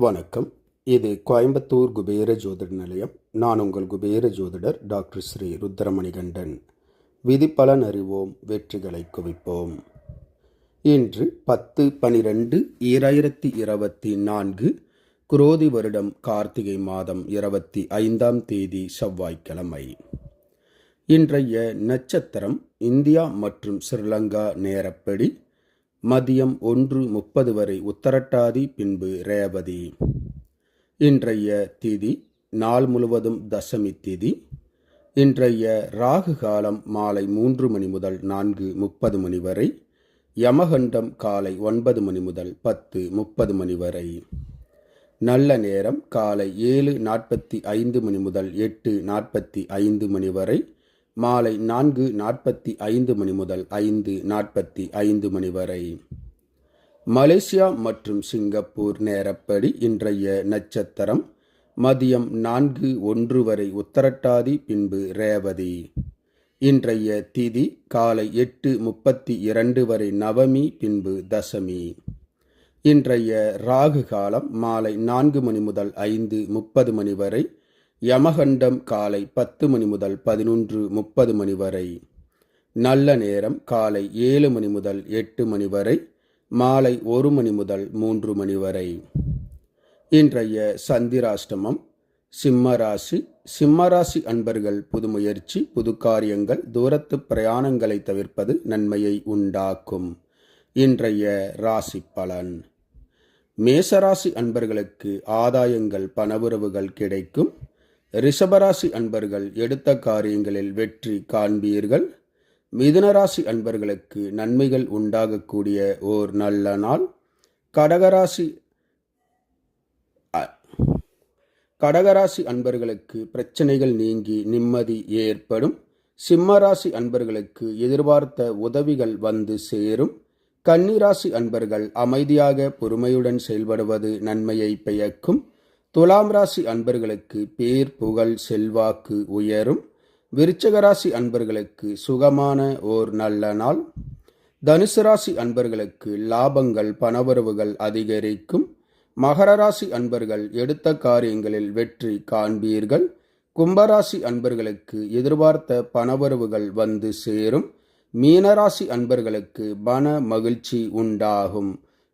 வணக்கம். இது கோயம்புத்தூர் குபேர ஜோதிட நிலையம். நான் உங்கள் குபேர ஜோதிடர் டாக்டர் ஸ்ரீ ருத்ரமணிகண்டன். விதிப்பலன் அறிவோம் வெற்றிகளை குவிப்போம். இன்று பத்து பனிரெண்டு ஈராயிரத்தி இருபத்தி நான்கு குரோதி வருடம் கார்த்திகை மாதம் இருபத்தி ஐந்தாம் தேதி செவ்வாய்க்கிழமை. இன்றைய நட்சத்திரம் இந்தியா மற்றும் ஸ்ரீலங்கா நேரப்படி மதியம் ஒன்று முப்பது வரை உத்தரட்டாதி பின்பு ரேவதி. இன்றைய திதி நாள் முழுவதும் தசமி திதி. இன்றைய ராகு காலம் மாலை மூன்று மணி முதல் நான்கு முப்பது மணி வரை. யமகண்டம் காலை ஒன்பது மணி முதல் பத்து முப்பது மணி வரை. நல்ல நேரம் காலை ஏழு நாற்பத்தி ஐந்து மணி முதல் எட்டு நாற்பத்தி ஐந்து மணி வரை. மாலை நான்கு நாற்பத்தி ஐந்து மணி முதல் ஐந்து நாற்பத்தி ஐந்து மணி வரை. மலேசியா மற்றும் சிங்கப்பூர் நேரப்படி இன்றைய நட்சத்திரம் மதியம் நான்கு ஒன்று வரை உத்தரட்டாதி பின்பு ரேவதி. இன்றைய திதி காலை எட்டு முப்பத்தி இரண்டு வரை நவமி பின்பு தசமி. இன்றைய ராகு காலம் மாலை நான்கு மணி முதல் ஐந்து முப்பது மணி வரை யமகண்டம் காலை பத்து மணி முதல் பதினொன்று முப்பது மணி வரை. நல்ல நேரம் காலை ஏழு மணி முதல் எட்டு மணி வரை. மாலை ஒரு மணி முதல் மூன்று மணி வரை. இன்றைய சந்திராஷ்டமம். சிம்மராசி. சிம்மராசி அன்பர்கள் புது முயற்சி புது காரியங்கள் தூரத்து பிரயாணங்களை தவிர்ப்பது நன்மையை உண்டாக்கும். இன்றைய ராசி பலன். மேசராசி அன்பர்களுக்கு ஆதாயங்கள் பணவுறவுகள் கிடைக்கும். ரிஷபராசி அன்பர்கள் எடுத்த காரியங்களில் வெற்றி காண்பீர்கள். மிதுனராசி அன்பர்களுக்கு நன்மைகள் உண்டாகக்கூடிய ஓர் நல்ல நாள். கடகராசி கடகராசி அன்பர்களுக்கு பிரச்சனைகள் நீங்கி நிம்மதி ஏற்படும். சிம்மராசி அன்பர்களுக்கு எதிர்பார்த்த உதவிகள் வந்து சேரும். கன்னிராசி அன்பர்கள் அமைதியாக பொறுமையுடன் செயல்படுவது நன்மையை பெயக்கும் துலாம் ராசி அன்பர்களுக்கு பேர் புகழ் செல்வாக்கு உயரும். விருச்சக ராசி அன்பர்களுக்கு சுகமான ஓர் நல்ல நாள். தனுசு ராசி அன்பர்களுக்கு லாபங்கள் பணவரவுகள் அதிகரிக்கும். மகர ராசி அன்பர்கள் எடுத்த காரியங்களில் வெற்றி காண்பீர்கள். கும்பராசி அன்பர்களுக்கு எதிர்பார்த்த பணவரவுகள் வந்து சேரும். மீனராசி அன்பர்களுக்கு பண மகிழ்ச்சி உண்டாகும்.